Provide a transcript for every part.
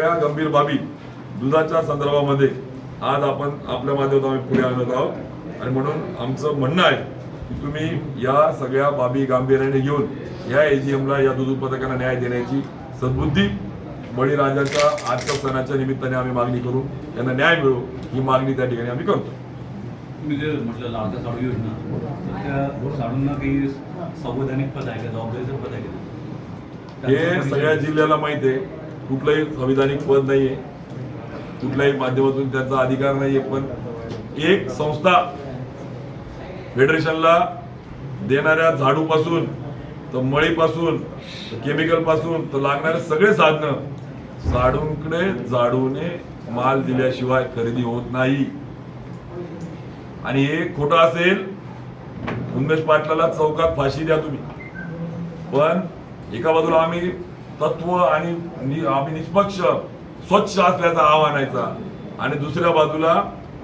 सगळ्या गंभीर बाबी दुधाच्या संदर्भामध्ये आज आपण आपल्या माध्यमातून आम्ही पुढे आणत आहोत. आणि म्हणून आमचं म्हणणं आहे की तुम्ही या सगळ्या बाबी गांभीर्याने घेऊन या एजीएमला या दूध उत्पादकांना न्याय देण्याची सद्बुद्धी बळीराजाच्या आजच्या सणाच्या निमित्ताने आम्ही मागणी करू. त्यांना न्याय मिळो ही मागणी त्या ठिकाणी आम्ही करतो. तुम्ही जे म्हटलं लाडका साडू योजना त्या साडूंना काही संवैधानिक पद आहे का? जबाबदारीचं पद आहे का? हे सगळ्या जिल्ह्याला माहिती आहे. कुठलंही संविधानिक पद नाहीये. कुठल्याही माध्यमातून त्यांचा अधिकार नाहीये पण एक संस्था फेडरेशनला देणाऱ्या झाडूपासून तर मळीपासून केमिकलपासून तर लागणारे सगळे साधनं झाडूंकडे झाडूने माल दिल्याशिवाय खरेदी होत नाही. आणि हे खोटं असेल उन्मेष पाटलाला चौकात फाशी द्या तुम्ही. पण एका बाजूला आम्ही तत्व आणि आम्ही निष्पक्ष स्वच्छ असल्याचा आव्हानायचा आणि दुसऱ्या बाजूला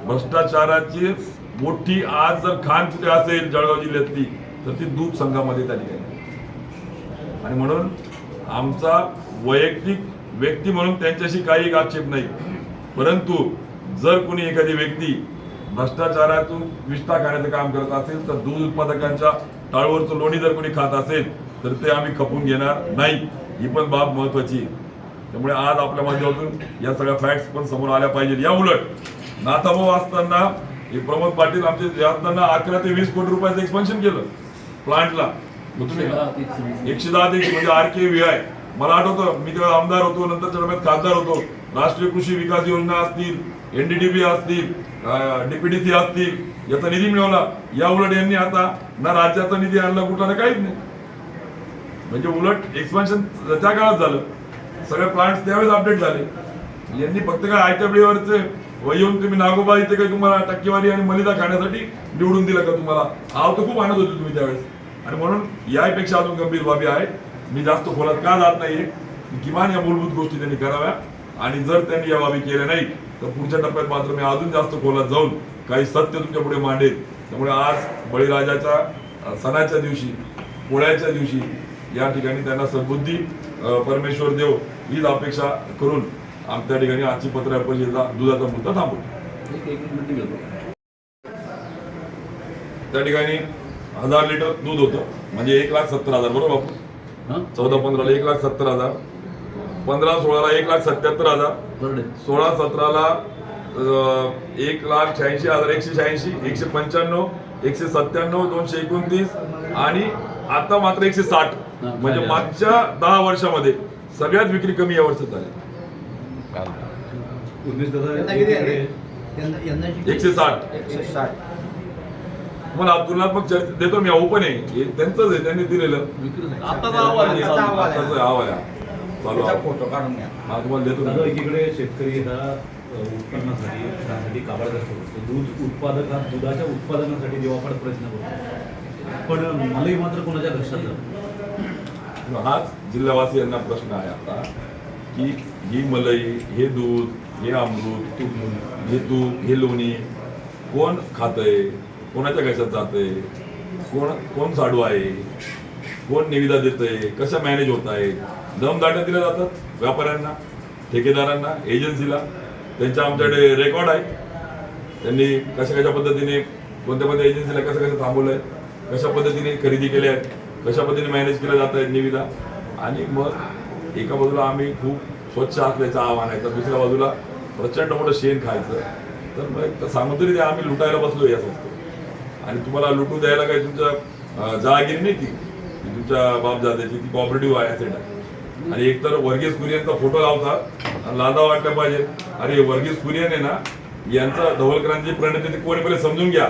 भ्रष्टाचाराची मोठी आज जर खान कुठे असेल जळगाव जिल्ह्यातली तर ती दूध संघामध्ये त्या आणि म्हणून आमचा वैयक्तिक व्यक्ती म्हणून त्यांच्याशी काही आक्षेप नाही. परंतु जर कोणी एखादी व्यक्ती भ्रष्टाचारातून विष्ठा खाण्याचं काम करत असेल तर दूध उत्पादकांच्या टाळवरचं लोणी जर कोणी खात असेल तर ते आम्ही खपून घेणार नाही. ही पण बाब महत्वाची. त्यामुळे आज आपल्या माध्यमातून या सगळ्या फॅक्ट्स पण समोर आल्या पाहिजेत. या उलट नाथाभाऊ असताना हे प्रमोद पाटील आमचे असताना अकरा ते वीस कोटी रुपयाचं एक्सपेन्शन केलं. प्लांटला एकशे दहा ते म्हणजे आर के व्ही आय मला आठवतं मी तेव्हा आमदार होतो नंतरच्या टप्प्यात खासदार होतो. राष्ट्रीय कृषी विकास योजना असतील एनडीडीबी असतील डीपीडीसी असतील याचा निधी मिळवला. या उलट यांनी आता ना राज्याचा निधी आणला कुठला ना काहीच नाही. म्हणजे उलट एक्सपान्शन त्या काळात झालं. सगळे प्लांट त्यावेळेस अपडेट झाले. यांनी फक्त काय आयत्याबडीवरचे व येऊन तुम्ही नागोबा इथे काही तुम्हाला टक्केवारी आणि मलिदा खाण्यासाठी निवडून दिलं का तुम्हाला? आव तर खूप आणत होते तुम्ही त्यावेळेस. आणि म्हणून यापेक्षा अजून गंभीर बाबी आहेत. मी जास्त खोलात का जात नाहीये. किमान या मूलभूत गोष्टी त्यांनी कराव्या. आणि जर त्यांनी या बाबी केल्या नाही तर पुढच्या टप्प्यात मात्र मी अजून जास्त खोलात जाऊन काही सत्य तुमच्यापुढे मांडेल त्यामुळे आज बळीराजाच्या सणाच्या दिवशी पोळ्याच्या दिवशी या ठिकाणी त्यांना सद्बुद्धी परमेश्वर देव हीच अपेक्षा करून आम त्या ठिकाणी आजची पत्र परिषदेचा दुधाचा मुद्दा थांबवतो. त्या ठिकाणी हजार लिटर दूध होतं म्हणजे एक लाख सत्तर हजार बरोबर बापू? चौदा पंधराला एक लाख सत्तर हजार पंधरा सोळाला एक लाख सत्याहत्तर हजार सोळा सतराला एक लाख शहाऐंशी हजार एकशे शहाऐंशी एकशे पंच्याण्णव एकशे सत्त्याण्णव दोनशे एकोणतीस आणि आता मात्र एकशे साठ. म्हणजे मागच्या दहा वर्षामध्ये सगळ्यात विक्री कमी या वर्षात झाली. एकशे साठ. एकशे साठ. मला तुलनात्मक चर्चा देतो मी ओपन आहे. हे त्यांचंच आहे त्यांनी दिलेलं. अहवाल आहे. चालू त्याचा आहे. फोटो काढून घ्या. तुम्हाला देतो. एकीकडे शेतकरी हा उत्पन्नासाठी त्यासाठी काबाड करतो दूध उत्पादक हा दुधाच्या उत्पादनासाठी देवापड प्रयत्न करतो पण मलाही मात्र कोणाच्या घशात जातो हाच जिल्हावासियांना प्रश्न आहे आता की ही मलई हे दूध हे अमृत हे तूप हे लोणी कोण खातंय कोणाच्या घशात जातंय कोण कोण साडू आहे कोण निविदा देतंय कशा मॅनेज होत आहे दमदाट्या दिल्या जातात व्यापाऱ्यांना ठेकेदारांना एजन्सीला त्यांच्या आमच्याकडे रेकॉर्ड आहे. त्यांनी कशा कशा पद्धतीने कोणत्या कोणत्या एजन्सीला कसं कसं थांबवलंय कशा पद्धतीने खरेदी केल्या आहेत कशा पद्धतीने मॅनेज केलं जात आहे निविदा. आणि मग एका बाजूला आम्ही खूप स्वच्छ असल्याचं आव्हान आहे तर दुसऱ्या बाजूला प्रचंड मोठं शेण खायचं. तर मग एक तर सांगून तरी ते आम्ही लुटायला बसलो या संस्थेत. आणि तुम्हाला लुटून द्यायला काही तुमच्या जहागिरी नाही ती. तुमच्या बापजाद्याची ती कॉपरेटिव्ह आहे ॲसेट आहे. आणि एकतर वर्गीस कुरियनचा फोटो लावतात आणि लाजा वाटल्या पाहिजे. अरे वर्गीस कुरियन आहे ना यांचा धवल क्रांती ते कोणी पहिले समजून घ्या.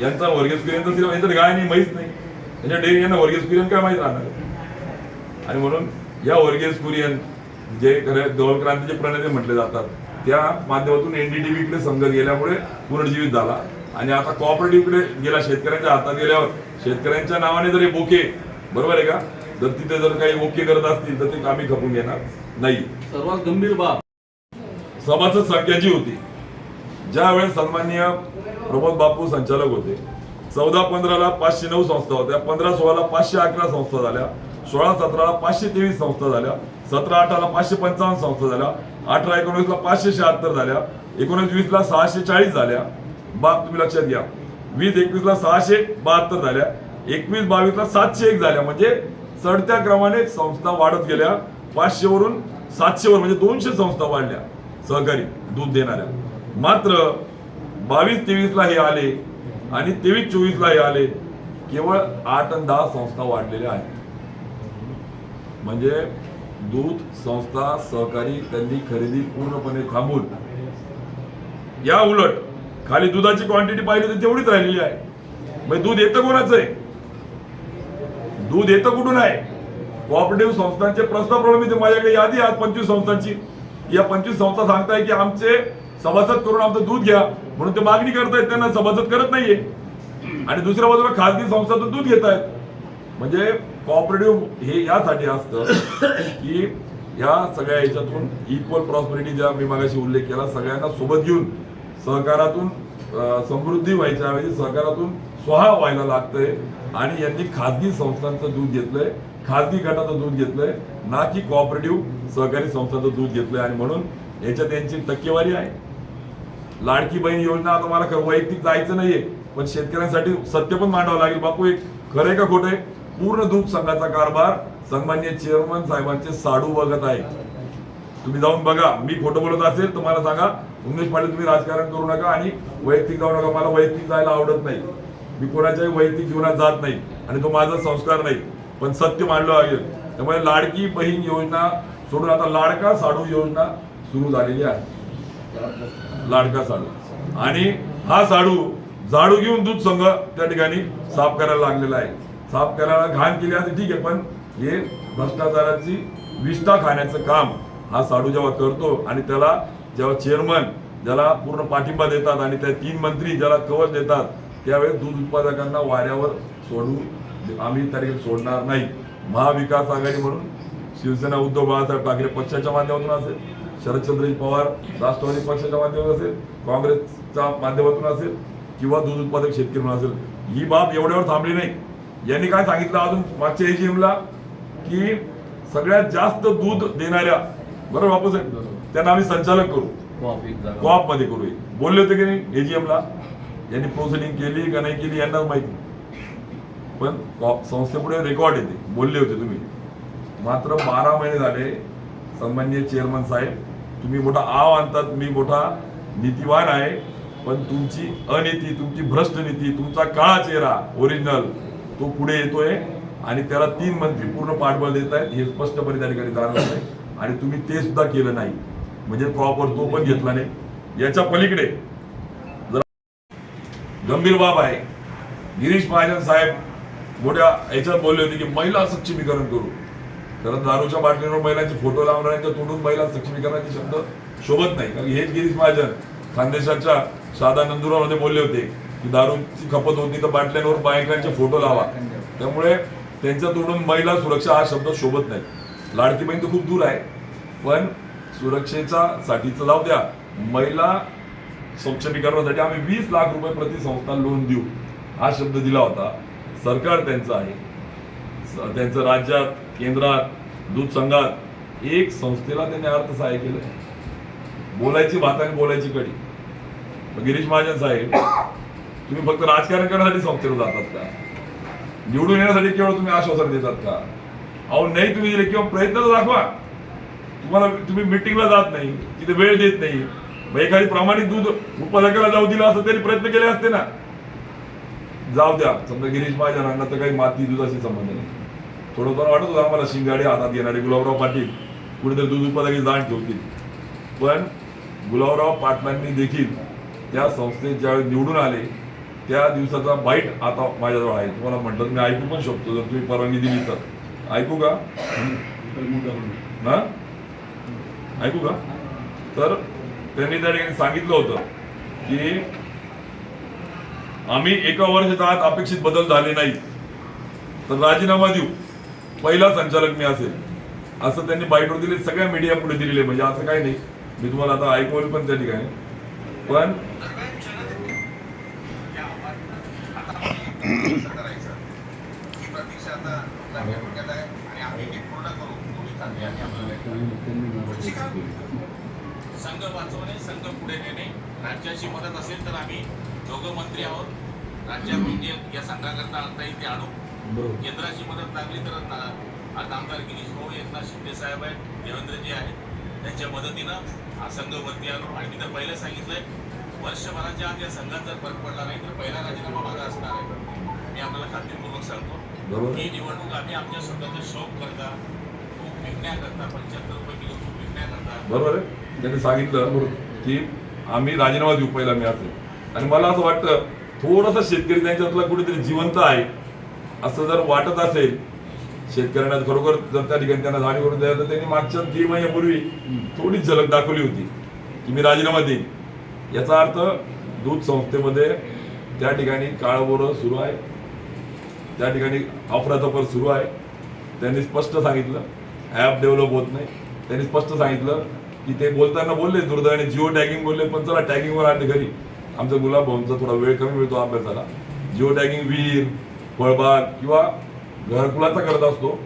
यांचा वर्गीस कुरियनचा सिनेमा यांचं गाय नाही माहीत नाही. त्यांच्या डेरी यांना वर्गीस कुरियन काय माहीत राहणार? आणि म्हणून या वर्गीस कुरियन जे खरे धवलक्रांतीचे प्रणेते म्हटले जातात त्या माध्यमातून एनडीटीव्ही कडे संघ गेल्यामुळे पुनर्जीवित झाला. आणि आता कॉपरेटिव्हकडे गेला शेतकऱ्यांच्या हातात गेल्यावर. शेतकऱ्यांच्या नावाने जर हे बोके बरोबर आहे का? जर तिथे जर काही ओके करत असतील तर ते आम्ही खपून घेणार नाही. सर्वात गंभीर बाब. सभासद संख्या जी होती. ज्या वेळेस सन्माननीय प्रमोद बापू संचालक होते चौदा पंधराला पाचशे नऊ संस्था होत्या पंधरा सोळाला पाचशे अकरा संस्था झाल्या सोळा सतराला पाचशे तेवीस संस्था झाल्या सतरा अठराला पाचशे पंचावन्न संस्था झाल्या अठरा एकोणीसला पाचशे शहात्तर झाल्या एकोणीस वीसला सहाशे चाळीस झाल्या. बाब तुम्ही लक्षात घ्या. वीस एकवीसला सहाशे बहात्तर झाल्या एकवीस बावीसला सातशे एक झाल्या. म्हणजे चढत्या क्रमाने संस्था वाढत गेल्या. पाचशे वरून सातशे वर म्हणजे दोनशे संस्था वाढल्या. सहकारी दूध देणाऱ्या. मात्र बावीस तेवीसला हे आले आणि तेवीस चोवीसला हे आले. केवळ आठ आणि दहा संस्था वाढलेल्या आहेत. म्हणजे दूध संस्था सहकारी त्यांनी खरेदी पूर्णपणे थांबून. या उलट खाली दुधाची क्वांटिटी पाहिली तर तेवढीच राहिलेली आहे. म्हणजे दूध येतं कोणाचं आहे? दूध येतं कुठून आहे? कोऑपरेटिव्ह संस्थांचे प्रस्ताव प्रमाणे आहे. माझ्याकडे यादी आज पंचवीस संस्थांची. या पंचवीस संस्था सांगताय की आमचे सभासद करून आमचं दूध घ्या. म्हणून ते मागणी करतायत त्यांना सभासद करत नाहीये. आणि दुसऱ्या बाजूला खासगी संस्थातून दूध घेत आहेत म्हणजे कॉपरेटिव्ह हे यासाठी असतं की या सगळ्या याच्यातून इक्वल प्रॉस्पेरिटी ज्या मी मागाशी उल्लेख केला सगळ्यांना सोबत घेऊन सहकारातून समृद्धी व्हायच्या ऐवजी सहकारातून स्वहा व्हायला लागतंय आणि यांनी खाजगी संस्थांचं दूध घेतलंय खाजगी गटाचं दूध घेतलंय ना की कोऑपरेटिव्ह सहकारी संस्थांचं दूध घेतलंय. आणि म्हणून याच्यात यांची टक्केवारी आहे. लाडकी बहीण योजना आता मला वैयक्तिक जायचं नाहीये पण शेतकऱ्यांसाठी सत्य पण मांडावं लागेल. बापू एक खरंय का खोटंय पूर्ण दूध संघाचा कारभार सन्मान्य चेअरमन साहेबांचे साडू बघत आहे तुम्ही जाऊन बघा. मी खोटं बोलत असेल तर मला सांगा. उमेश पाटील तुम्ही राजकारण करू नका आणि वैयक्तिक जाऊ नका. मला वैयक्तिक जायला आवडत नाही. मी कोणाच्याही वैयक्तिक जीवनात जात नाही आणि तो माझा संस्कार नाही पण सत्य मांडलं लागेल त्यामुळे लाडकी बहीण योजना सोडून आता लाडका साडू योजना सुरू झालेली आहे. लाडका साडू. आणि हा साडू झाडू घेऊन दूध संघ त्या ठिकाणी साफ करायला लागलेला आहे. साफ करायला घाण केली असते ठीक आहे पण हे भ्रष्टाचाराची विष्ठा खाण्याचं काम हा साडू जेव्हा करतो आणि त्याला जेव्हा चेअरमन ज्याला पूर्ण पाठिंबा देतात आणि त्या तीन मंत्री ज्याला कवच देतात त्यावेळेस दूध उत्पादकांना वाऱ्यावर सोडू आम्ही ठिकाणी सोडणार नाही. महाविकास आघाडी म्हणून शिवसेना उद्धव बाळासाहेब ठाकरे पक्षाच्या माध्यमातून असेल शरदचंद्रजी पवार राष्ट्रवादी पक्षाच्या माध्यमातून असेल काँग्रेसच्या माध्यमातून असेल किंवा दूध उत्पादक शेतकरी म्हणून असेल. ही बाब एवढ्यावर थांबली नाही. यांनी काय सांगितलं अजून मागच्या एजीएमला? की सगळ्यात जास्त दूध देणाऱ्या बरोबर साहेब त्यांना आम्ही संचालक करू. कॉपमध्ये करू बोलले होते की नाही एजीएमला? यांनी प्रोसिडिंग केली का नाही केली यांना माहिती. पण संस्थेपुढे रेकॉर्ड येते बोलले होते तुम्ही. मात्र बारा महिने झाले सन्मान्य चेअरमन साहेब तुम्ही मोठा आव आणतात मी मोठा नीतिवान आहे पण तुमची अनिती तुमची भ्रष्ट नीती तुमचा काळा चेहरा ओरिजिनल तो पुढे येतोय आणि त्याला तीन मंत्री पूर्ण पाठबळ देत आहेत हे स्पष्टपणे त्या ठिकाणी जाणवत नाही आणि तुम्ही ते सुद्धा केलं नाही. म्हणजे प्रॉपर तो पण घेतला नाही. याच्या पलीकडे गंभीर बाब आहे. गिरीश महाजन साहेब मोठ्या याच्यात बोलले होते की महिला सक्षमीकरण करू. कारण दारूच्या बाटलीवर महिलांचे फोटो लावणाऱ्यांच्या तोंडून महिला सक्षमीकरणाचे शब्द शोभत नाही. कारण हेच गिरीश महाजन खानदेशाच्या साधा नंदुरामध्ये बोलले होते की दारूची खपत होती तर बाटल्यांवर बायकांचे फोटो लावा. त्यामुळे त्यांच्या तोंडून महिला सुरक्षा हा शब्द शोभत नाही. लाडकी बहीण तर खूप दूर आहे पण सुरक्षेचा साठीचं जाऊ द्या. महिला सक्षमीकरणासाठी आम्ही वीस लाख रुपये प्रति संस्था लोन देऊ. हा शब्द दिला होता. सरकार त्यांचं आहे. त्यांचं राज्यात केंद्रात दूध संघात एक संस्थेला त्यांनी अर्थसहाय्य केलं बोलायची भात आणि बोलायची कडी. गिरीश महाजन साहेब तुम्ही फक्त राजकारण करण्यासाठी संस्थेला जातात का? निवडून येण्यासाठी केवळ तुम्ही आश्वासन देतात का? अहो नाही तुम्ही दिले किंवा प्रयत्न दाखवा. तुम्हाला तुम्ही मिटिंगला जात नाही. तिथे वेळ देत नाही. मग एखादी प्रामाणिक दूध उत्पादकाला जाऊ दिलं असं तरी प्रयत्न केले असते ना. जाऊ द्या. समजा गिरीश महाजनांना तर काही माती दुधाशी संबंध नाही. थोडंफार वाटत होतं आम्हाला शिंगाडे हातात येणारे गुलाबराव पाटील कुठेतरी दूध उत्पादकाची जाण ठेवतील. पण गुलाबराव पाटलांनी देखील त्या संस्थेत ज्यावेळी निवडून आले त्या दिवसाचा बाईट आता माझ्याजवळ आहे. तुम्हाला म्हटलं मी ऐकू पण शकतो जर तुम्ही परवानगी दिली तर. ऐकू का? ना ऐकू का? तर त्यांनी त्या ठिकाणी सांगितलं होतं की आम्ही एका वर्षाच्या आत अपेक्षित बदल झाले नाही तर राजीनामा देऊ. पहिला संचालक मी असेल. असं त्यांनी बाईटवर दिले सगळ्या मीडिया पुढे दिलेले म्हणजे असं काही नाही. मी तुम्हाला आता ऐकवलं पण त्या ठिकाणी. पण संघ वाचवणे संघ पुढे नेणे. राज्याची मदत असेल तर आम्ही दोघं मंत्री आहोत. राज्यातून जे या संघाकरता आणता येईल ते आणू. केंद्राची मदत लागली तर आता आमदार गिरीश भाऊ एकनाथ शिंदे साहेब आहेत देवेंद्रजी आहेत त्यांच्या मदतीनं हा संघ वरती आणू. आणि मी तर पहिलं सांगितलंय वर्षभराच्या आत या संघात जर फरक पडला नाही तर पहिला राजीनामा माझा असणार आहे. मी आपल्याला खात्रीपूर्वक सांगतो. ही निवडणूक आम्ही आमच्या स्वतःचं शौक करता तूप विकण्याकरता पंच्याहत्तर रुपये किलो बरोबर आहे? त्यांनी सांगितलं की आम्ही राजीनामा देऊ पहिला मी असेल आणि मला असं वाटतं थोडासा शेतकरी त्यांच्यातला कुठेतरी जिवंत आहे असं जर वाटत असेल शेतकऱ्यांना खरोखर जर त्या ठिकाणी त्यांना जाणीव करून द्यायला तर त्यांनी मागच्या तीन महिन्यापूर्वी थोडी झलक दाखवली होती की मी राजीनामा देईन. याचा अर्थ दूध संस्थेमध्ये त्या ठिकाणी काळबोरं सुरू आहे त्या ठिकाणी अफरातफर सुरू आहे. त्यांनी स्पष्ट सांगितलं ॲप डेव्हलप होत नाही. त्यांनी स्पष्ट सांगितलं की ते बोलताना बोलले दुर्दैवाने जिओ टॅगिंग बोलले पण चला टॅगिंगवर आणले घरी. आमचा गुलाब भाऊंचा थोडा वेळ कमी मिळतो अभ्यासाला. जिओ टॅगिंग विहीर फळबाग किंवा घरकुलाचा करत असतो.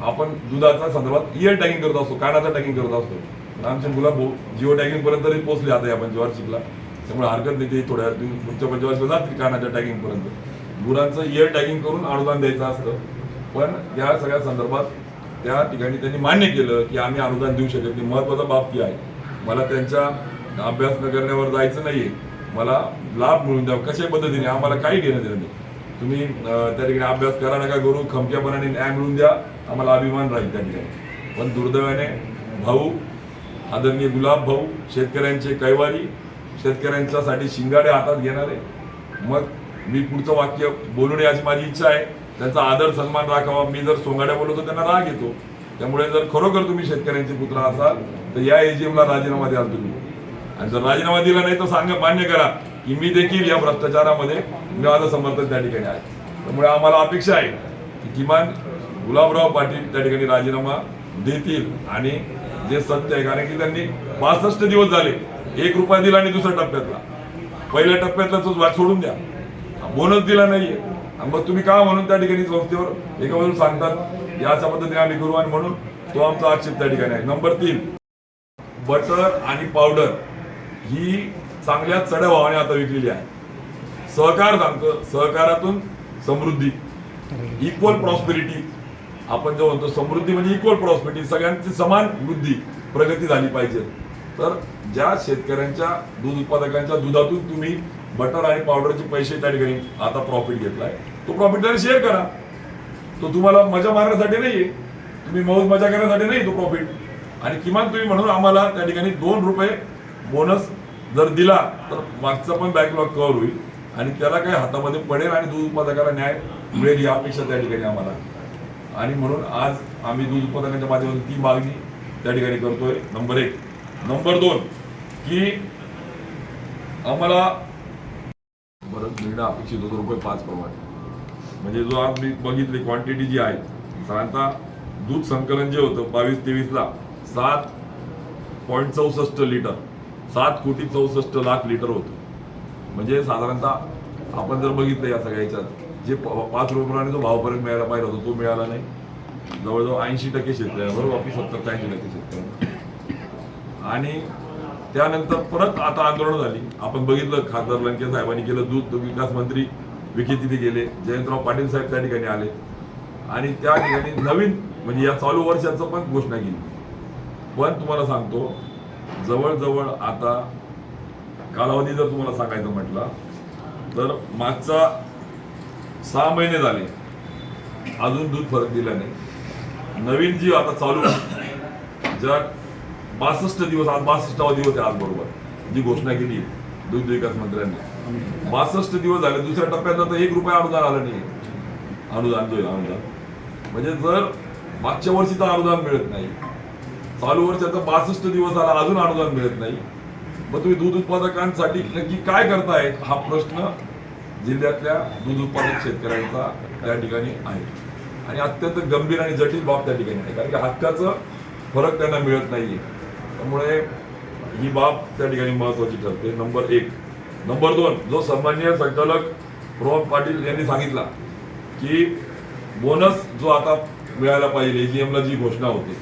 आपण दुधाच्या संदर्भात इयर टॅगिंग करत असतो कानाचा टॅगिंग करत असतो. आमचे गुलाब भाऊ जिओ टॅगिंग पर्यंत तरी पोहोचले आता या शिकला त्यामुळे हरकत नाही ते थोड्या दिवस पुढच्या पंचवार्षिकला जातील कानाच्या टॅगिंग पर्यंत गुरांचं इयर टॅगिंग करून अनुदान द्यायचं असतं. पण या सगळ्या संदर्भात त्या ठिकाणी त्यांनी मान्य केलं की आम्ही अनुदान देऊ शकत नाही. महत्त्वाचा बाब ती आहे. मला त्यांचा अभ्यास न करण्यावर जायचं नाहीये. मला लाभ मिळून द्यावा. कशा पद्धतीने? आम्हाला काही घेणं देणं नाही. तुम्ही त्या ठिकाणी अभ्यास करा नका करू. खमक्यापणाने न्याय मिळून द्या. आम्हाला अभिमान राहील त्या ठिकाणी. पण दुर्दैवाने भाऊ आदरणीय गुलाब भाऊ शेतकऱ्यांचे कैवारी शेतकऱ्यांच्यासाठी शिंगाडे हातात घेणारे. मग मी पुढचं वाक्य बोलू नये अशी माझी इच्छा आहे. त्यांचा आदर सन्मान राखावा. मी जर सोंगाड्या बोलवतो त्यांना राग येतो. त्यामुळे जर खरोखर तुम्ही शेतकऱ्यांचे पुत्र असाल तर या एजीएमला राजीनामा द्याल तुम्ही. आणि जर राजीनामा दिला नाही तर सांगा मान्य करा की मी देखील या भ्रष्टाचारामध्ये मी माझं समर्थन त्या ठिकाणी आहे. त्यामुळे आम्हाला अपेक्षा आहे की किमान गुलाबराव पाटील त्या ठिकाणी राजीनामा देतील. आणि जे सत्य आहे कारण की त्यांनी पासष्ट दिवस झाले एक रुपया दिला आणि दुसऱ्या टप्प्यातला. पहिल्या टप्प्यातला तो सोडून द्या. बोनस दिला नाहीये. मग तुम्ही का म्हणून त्या ठिकाणी संस्थेवर एका बाजूला सांगतात? याच्या पद्धतीने आम्ही करू आणि म्हणून तो आमचा आक्षेप त्या ठिकाणी आहे. नंबर तीन बटर आणि पावडर ही चांगल्या चढ्या भावाने आता विकलेली आहे. सहकार सांगतो सहकारातून समृद्धी इक्वल प्रॉस्पेरिटी आपण जो म्हणतो समृद्धी म्हणजे इक्वल प्रॉस्पेरिटी सगळ्यांची समान वृद्धी प्रगती झाली पाहिजे. तर ज्या शेतकऱ्यांच्या दूध उत्पादकांच्या दुधातून तुम्ही बटर आणि पावडरचे पैसे त्या ठिकाणी आता प्रॉफिट घेतलाय. तो प्रॉफिट त्याने शेअर करा. तो तुम्हाला मजा मारण्यासाठी नाही तुम्ही मौज मजा करण्यासाठी नाही तो प्रॉफिट आणि किमान तुम्ही म्हणून आम्हाला त्या ठिकाणी दोन रुपये बोनस जर दिला तर मागचा पण बॅकलॉग कव्हर होईल. आणि त्याला काही हातामध्ये पडेल आणि दूध उत्पादकाला न्याय मिळेल ही अपेक्षा त्या ठिकाणी आम्हाला. आणि म्हणून आज आम्ही दूध उत्पादकांच्या माध्यमातून ती मागणी त्या ठिकाणी करतोय. नंबर एक. नंबर दोन की आम्हाला एकदा अपेक्षित होतो रुपये पाच प्रमाणे. म्हणजे जो आज मी बघितली क्वांटिटी जी आहे साधारणतः दूध संकलन जे होतं बावीस तेवीसला सात पॉईंट चौसष्ट लिटर सात कोटी चौसष्ट लाख लिटर होतं. म्हणजे साधारणतः आपण जर बघितलं या सगळ्या ह्याच्यात जे पाच रुपयाने जो भावपर्यंत मिळायला पाहिजे होता तो मिळाला नाही. जवळजवळ ऐंशी टक्के शेतकऱ्या बरोबर बाकी सत्तर ऐंशी टक्के शेतकरी आणि त्यानंतर परत आता आंदोलन झाली. आपण बघितलं खासदार लंके साहेबांनी केलं दूध विकास मंत्री विखे तिथे गेले जयंतराव पाटील साहेब त्या ठिकाणी आले. आणि त्या ठिकाणी नवीन म्हणजे या चालू वर्षाचं पण घोषणा केली. पण तुम्हाला सांगतो जवळजवळ आता कालावधी जर तुम्हाला सांगायचं म्हटला तर मागचा सहा महिने झाले. अजून दूध फरक दिला नाही. नवीन जी आता चालू ज्या बासष्ट दिवस आज बासष्टावा दिवस आहे आज बरोबर. जी घोषणा केली दूध विकास मंत्र्यांनी. बासष्ट दिवस झाले दुसऱ्या टप्प्यात तर एक रुपया अनुदान आलं नाही. अनुदान जो आहे अनुदान. म्हणजे जर मागच्या वर्षीचं अनुदान मिळत नाही. चालू वर्षाचा बासष्ट दिवस आला अजून अनुदान मिळत नाही. मग तुम्ही दूध उत्पादकांसाठी नक्की काय करताय हा प्रश्न जिल्ह्यातल्या दूध उत्पादक शेतकऱ्यांचा त्या ठिकाणी आहे. आणि अत्यंत गंभीर आणि जटिल बाब त्या ठिकाणी आहे. कारण की हक्काचं फरक त्यांना मिळत नाहीये. त्यामुळे ही बाब त्या ठिकाणी महत्वाची ठरते. नंबर एक. नंबर दोन जो सामान्य संचालक प्रभात पाटील यांनी सांगितला की बोनस जो आता मिळायला पाहिजे एजीएमला जी घोषणा होती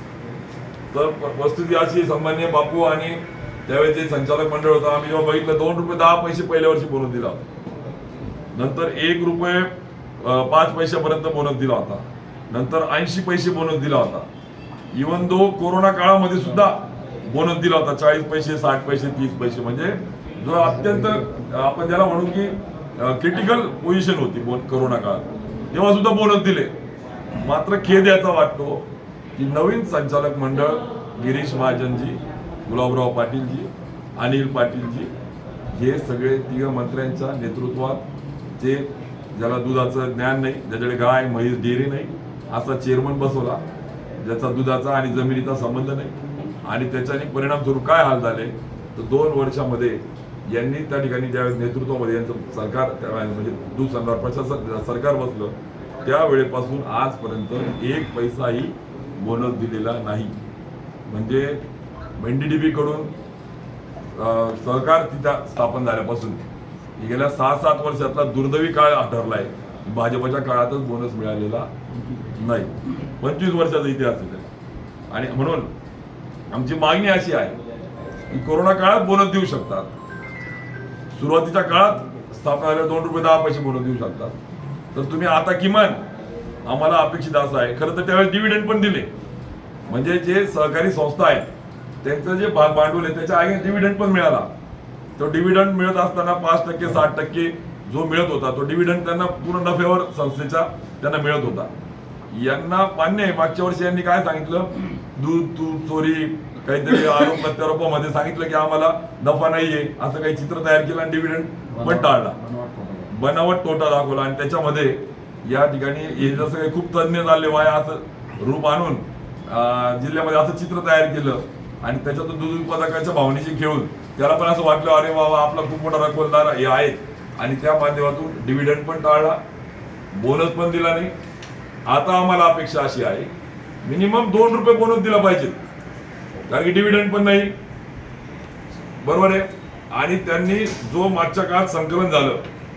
तर प- अशी सामान्य बापू आणि त्यावेळी जे संचालक मंडळ होतं. आम्ही जेव्हा बघितलं दोन रुपये दहा पैसे पहिल्या वर्षी बोनस दिला होता. नंतर एक रुपये पाच पैशापर्यंत बोनस दिला होता. नंतर ऐंशी पैसे बोनस दिला होता. इवन दो कोरोना काळामध्ये सुद्धा बोनस दिला होता चाळीस पैसे साठ पैसे तीस पैसे. म्हणजे जो अत्यंत आपण ज्याला म्हणू की क्रिटिकल पोझिशन होती बोन कोरोना काळात. तेव्हा सुद्धा बोनस दिले. मात्र खेद याचा वाटतो की नवीन संचालक मंडळ गिरीश महाजनजी गुलाबराव पाटीलजी अनिल पाटीलजी हे सगळे तिघ मंत्र्यांच्या नेतृत्वात जे ज्याला दुधाचं ज्ञान नाही ज्याच्याकडे गाय म्हैस डेअरी नाही असा चेअरमन बसवला ज्याचा दुधाचा आणि जमिनीचा संबंध नाही. आणि त्याच्याने परिणामस्वरूप काय हाल झाले? तर दोन वर्षामध्ये यांनी त्या ठिकाणी ज्या नेतृत्वामध्ये यांचं सरकार त्या- म्हणजे दूध प्रशासन सरकार बसलं त्यावेळेपासून आजपर्यंत एक पैसाही बोनस दिलेला नाही. म्हणजे एन डी डी बीकडून सहकार तिथं स्थापन झाल्यापासून गेल्या सहा सात वर्षातला दुर्दैवी काळ ठरलाय भाजपच्या काळातच बोनस मिळालेला नाही. पंचवीस वर्षाचा इतिहास आहे. आणि म्हणून आमची मागणी अशी आहे की कोरोना काळात बोनस देऊ शकतात. सुरुवातीच्या काळात स्थापना झाल्या दोन रुपये दहा पैसे बोनस देऊ शकतात. तर तुम्ही आता किमान आम्हाला अपेक्षित असं आहे. खरं तर त्यावेळेस डिव्हिडंड पण दिले. म्हणजे जे सहकारी संस्था आहेत त्यांचं जे भाग भांडवल आहे त्याच्या आगे डिव्हिडंड पण मिळाला. तो डिव्हिडंड मिळत असताना पाच टक्के साठ टक्के जो मिळत होता तो डिव्हिडंड त्यांना पूर्ण नफ्यावर संस्थेचा त्यांना मिळत होता. यांना मान्य आहे मागच्या वर्षी यांनी काय सांगितलं? दूध तूप चोरी काहीतरी आरोप प्रत्यारोपामध्ये सांगितलं की आम्हाला नफा नाहीये असं काही चित्र तयार केलं आणि डिव्हिडंड पण टाळला. बनावट तोटा दाखवला आणि त्याच्यामध्ये या ठिकाणी हे जसं काही खूप तज्ज्ञ झाले वाया असं रूप आणून जिल्ह्यामध्ये असं चित्र तयार केलं आणि त्याच्यातून दूध उत्पादकाच्या भावनेशी खेळून त्याला पण असं वाटलं अरे बाबा आपला खूप मोठा रखवलदार हे आहे आणि त्या माध्यमातून डिव्हिडंड पण टाळला. बोनस पण दिला नाही. आता आम्हाला अपेक्षा अशी आहे मिनिमम दोन रुपये बोनस दिला पाहिजे. कारण की डिव्हिडंड पण नाही. बरोबर आहे? आणि त्यांनी जो मागच्या काळात संकलन झालं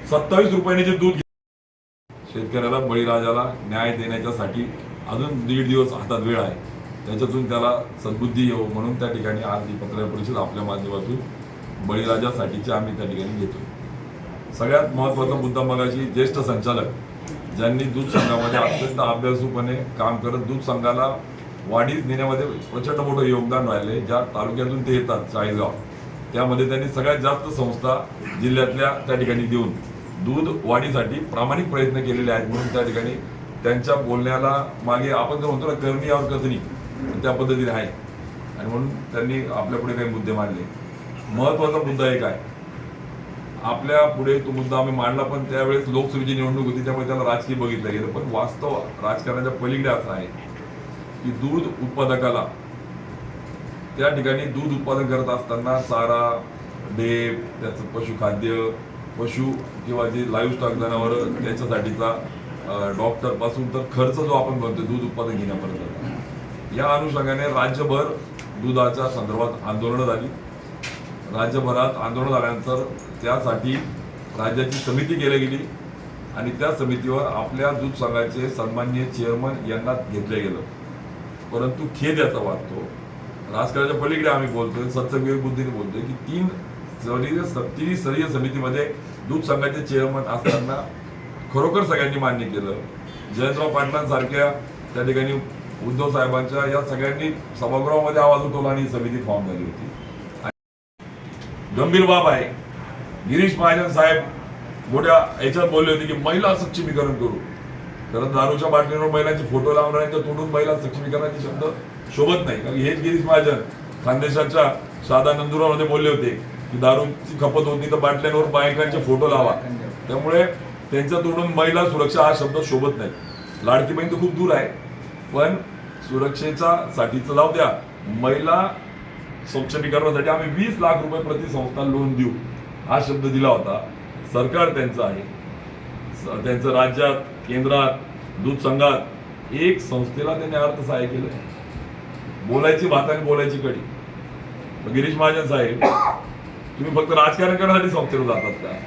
सत्तावीस रुपयाने जे दूध शेतकऱ्याला बळीराजाला न्याय देण्याच्यासाठी अजून दीड दिवस हातात वेळ आहे. त्याच्यातून त्याला सद्बुद्धी येऊ म्हणून त्या ठिकाणी आज ही पत्रकार परिषद आपल्या माध्यमातून बळीराजासाठीची आम्ही त्या ठिकाणी घेतो सगळ्यात महत्त्वाचा मुद्दा मगाशी ज्येष्ठ संचालक ज्यांनी दूध संघामध्ये अत्यंत अभ्यासूपणे काम करत दूध संघाला वाढीस नेण्यामध्ये प्रचंड मोठं योगदान राहिले ज्या तालुक्यातून ते येतात चाळीसगाव. त्यामध्ये त्यांनी सगळ्यात जास्त संस्था जिल्ह्यातल्या त्या ठिकाणी देऊन दूध वाढीसाठी प्रामाणिक प्रयत्न केलेले आहेत म्हणून त्या ठिकाणी त्यांच्या बोलण्याला मागे आपण जर म्हणतो ना करणी यावर कथनी त्या पद्धतीने आहे. आणि म्हणून त्यांनी आपल्या पुढे काही मुद्दे मांडले. महत्त्वाचा मुद्दा एक आहे. आपल्या पुढे तो मुद्दा आम्ही मांडला पण त्यावेळेस लोकसभेची निवडणूक होती त्यामुळे त्याला राजकीय बघितलं गेलं. पण वास्तव राजकारणाच्या पलीकडे असं आहे की दूध उत्पादकाला त्या ठिकाणी दूध उत्पादन करत असताना चारा डेप त्याचं पशुखाद्य पशु किंवा जे लाईव्ह स्टॉक जनावर त्याच्यासाठीचा डॉक्टरपासून तर खर्च जो आपण म्हणतो दूध उत्पादन घेण्यापर्यंत. या अनुषंगाने राज्यभर दुधाच्या संदर्भात आंदोलनं झाली. राज्यभरात आंदोलन झाल्यानंतर त्यासाठी राज्याची समिती केली गेली आणि त्या समितीवर आपल्या दूध संघाचे सन्मान्य चेअरमन यांना घेतलं गेलं. परंतु खेद याचा वाटतो राजकारणाच्या पलीकडे आम्ही बोलतोय सत्सविवेक बुद्धीने बोलतोय की तीन स्तरीय तिन्ही स्तरीय समितीमध्ये दूध संघाचे चेअरमन असताना खरोखर सगळ्यांनी मान्य केलं. जयंतराव पाटलांसारख्या त्या ठिकाणी उद्धव साहेबांच्या या सगळ्यांनी सभागृहामध्ये आवाज उठवला आणि समिती फॉर्म झाली होती. गंभीर बाब आहे. गिरीश महाजन साहेब मोठ्या याच्यात बोलले होते की महिला सक्षमीकरण करू. कारण दारूच्या बाटलीवर महिलांचे फोटो लावणाऱ्यांच्या तोंडून महिला सक्षमीकरणाचे शब्द शोभत नाही. कारण हेच गिरीश महाजन खानदेशाच्या साधा नंदुरामध्ये बोलले होते की दारूची खपत होती तर बाटल्यांवर बायकांचे फोटो लावा. त्यामुळे त्यांच्या तोंडून महिला सुरक्षा हा शब्द शोभत नाही. लाडकी बहीण तर खूप दूर आहे पण सुरक्षेचा साठीचं जाऊ द्या. महिला सक्षमीकरणासाठी आम्ही वीस लाख रुपये प्रति संस्था लोन देऊ. हा शब्द दिला होता. सरकार त्यांचं आहे. त्यांचं राज्यात केंद्रात दूध संघात एक संस्थेला त्यांनी अर्थसहाय्य केलं बोलायची भात आणि बोलायची कडी. गिरीश महाजन साहेब तुम्ही फक्त राजकारण करण्यासाठी संस्थेला जातात का?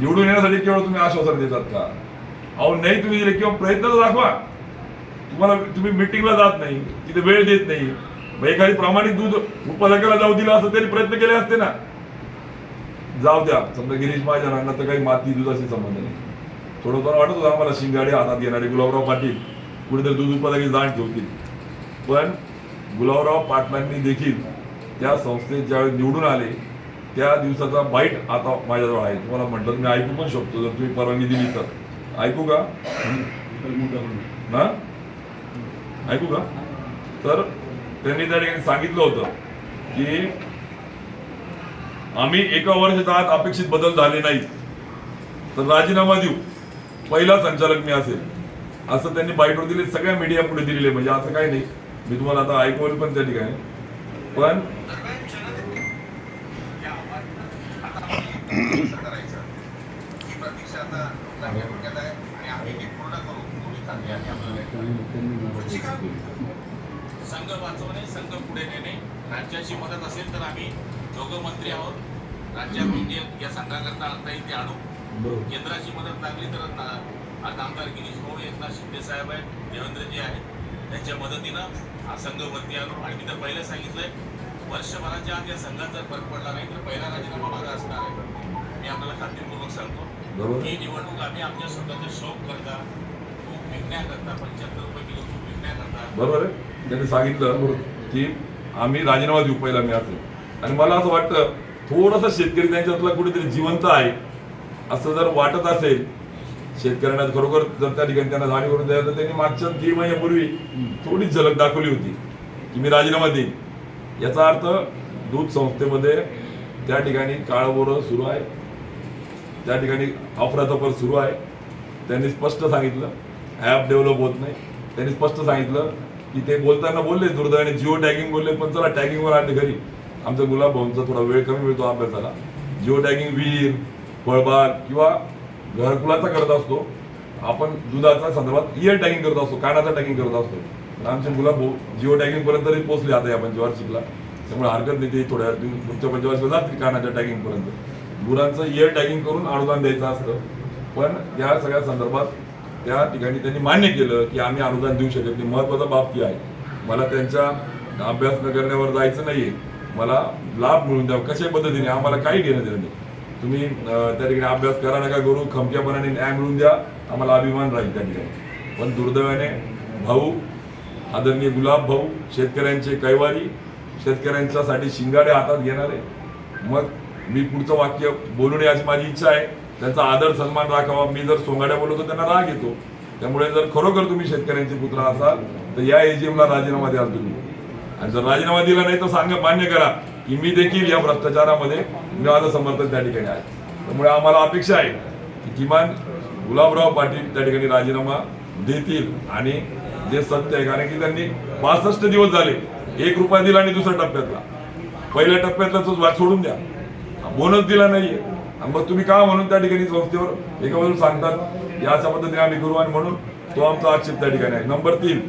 निवडून येण्यासाठी केवळ तुम्ही आश्वासन देतात का? अहो नाही तुम्ही दिले किंवा प्रयत्न दाखवा. तुम्हाला तुम्ही मिटिंगला जात नाही. तिथे वेळ देत नाही. मग एखादी प्रामाणिक दूध उत्पादकाला जाऊ दिलं असं त्यांनी प्रयत्न केले असते ना? जाऊ द्या. समजा गिरीश महाजनांना तर काही माती दुधाशी संबंध नाही. थोडं थोडं वाटत होतं आम्हाला शिंगाडे हातात घेणारे गुलाबराव पाटील कुठेतरी दूध उत्पादकाची जाण ठेवतील. पण गुलाबराव पाटलांनी देखील त्या संस्थेत ज्यावेळी निवडून आले त्या दिवसाचा बाईट आता माझ्याजवळ आहे. तुम्हाला म्हटलं मी ऐकू पण शकतो. जर तुम्ही परवानगी दिली तर. ऐकू का? ना ऐकू का? तर त्यांनी त्या ठिकाणी सांगितलं होतं की आम्ही एका वर्षाच्या आत अपेक्षित बदल झाले नाही. तर राजीनामा देऊ. पहिला संचालक मी असेल. असं त्यांनी बाईटवर दिले सगळ्या मीडिया पुढे दिलेले म्हणजे असं काही नाही. मी तुम्हाला आता ऐकवलं पण त्या ठिकाणी. पण या आव्हान- आता आम्ही कसं करायचं ही प्रतीक्षा आता लोकांच्या डोक्यात आहे आणि आम्ही ती पूर्ण करू तुम्ही खात्री आहे आपल्याला पुढची काम संघ वाचवणे संघ पुढे नेणे. राज्याची मदत असेल तर आम्ही दोघं मंत्री आहोत. राज्यात जे या संघाकरता आणता येईल ते आणू केंद्राची मदत लागली तर आज आमदार गिरीश भाऊ एकनाथ शिंदे साहेब आहेत देवेंद्रजी आहेत. त्यांच्या मदतीनं हा संघ वरती आणू. आणि मी तर पहिले सांगितलंय वर्षभराच्या आत या संघात जर फरक पडला नाही तर पहिला राजीनामा माझा असणार आहे. मी आपल्याला खात्रीपूर्वक सांगतो ही निवडणूक आम्ही आमच्या स्वतःच्या शौक करता. बरोबर आहे? त्यांनी सांगितलं की आम्ही राजीनामा देऊ पहिला मी असं. आणि मला असं वाटतं थोडंसं शेतकरी त्यांच्यातला कुठेतरी जिवंत आहे असं जर वाटत असेल शेतकऱ्यांना खरोखर जर त्या ठिकाणी त्यांना जाणीव करून द्यायला त्यांनी मागच्या तीन महिन्यापूर्वी थोडीच झलक दाखवली होती की मी राजीनामा देईन. याचा अर्थ दूध संस्थेमध्ये त्या ठिकाणी काळबोरं सुरू आहे त्या ठिकाणी अफरातफर सुरू आहे. त्यांनी स्पष्ट सांगितलं ॲप डेव्हलप होत नाही. त्यांनी स्पष्ट सांगितलं की ते बोलताना बोलले दुर्दैवाने जिओ टॅगिंग बोलले पण चला टॅगिंगवर आले घरी. आमचा गुलाब भाऊंचा थोडा वेळ कमी मिळतो अभ्यासाला. जिओ टॅगिंग विहीर फळबाग किंवा घरकुलाचा करत असतो. आपण दुधाचा संदर्भात इयर टॅगिंग करत असतो कानाचा टॅगिंग करत असतो. आमचे गुलाब भाऊ जिओ टॅगिंग पर्यंत तरी पोहोचले आता या पंचवार्षिकला. त्यामुळे हरकत नाही ते थोड्या पुढच्या पंचवार्षिक जातील कानाच्या टॅगिंग पर्यंत. गुरांचं इयर टॅगिंग करून अनुदान द्यायचं असतं. पण या सगळ्या संदर्भात त्या ठिकाणी त्यांनी मान्य केलं की आम्ही अनुदान देऊ शकत नाही. महत्त्वाचा बाब ती आहे. मला त्यांचा अभ्यास न करण्यावर जायचं नाहीये. मला लाभ मिळून द्यावा कशा पद्धतीने? आम्हाला काही घेणं देणं नाही. तुम्ही त्या ठिकाणी अभ्यास करा नका करू. खमक्यापणाने न्याय मिळून द्या. आम्हाला अभिमान राहील त्या ठिकाणी. पण दुर्दैवाने भाऊ आदरणीय गुलाब भाऊ शेतकऱ्यांचे कैवारी शेतकऱ्यांच्यासाठी शिंगाडे हातात घेणारे मग मी पुढचं वाक्य बोलू नये अशी माझी इच्छा आहे. त्यांचा आदर सन्मान राखावा. मी जर सोंगाड्या बोलवतो त्यांना राग येतो. त्यामुळे जर खरोखर तुम्ही शेतकऱ्यांचे पुत्र असाल तर या एजीएमला राजीनामा द्याल तुम्ही. आणि जर राजीनामा दिला नाही तर सांगा मान्य करा की मी देखील या भ्रष्टाचारामध्ये माझं समर्थन त्या ठिकाणी आहे. त्यामुळे आम्हाला अपेक्षा आहे की किमान गुलाबराव पाटील त्या ठिकाणी राजीनामा देतील. आणि जे सत्य आहे कारण की त्यांनी पासष्ट दिवस झाले एक रुपया दिला आणि दुसऱ्या टप्प्यातला. पहिल्या टप्प्यातला तो वाद सोडून द्या. बोनस दिला नाहीये. मग तुम्ही का म्हणून त्या ठिकाणी संस्थेवर एका बाजूला सांगतात याच्या अशा पद्धतीने आम्ही करू आणि म्हणून तो आमचा आक्षेप त्या ठिकाणी आहे. नंबर तीन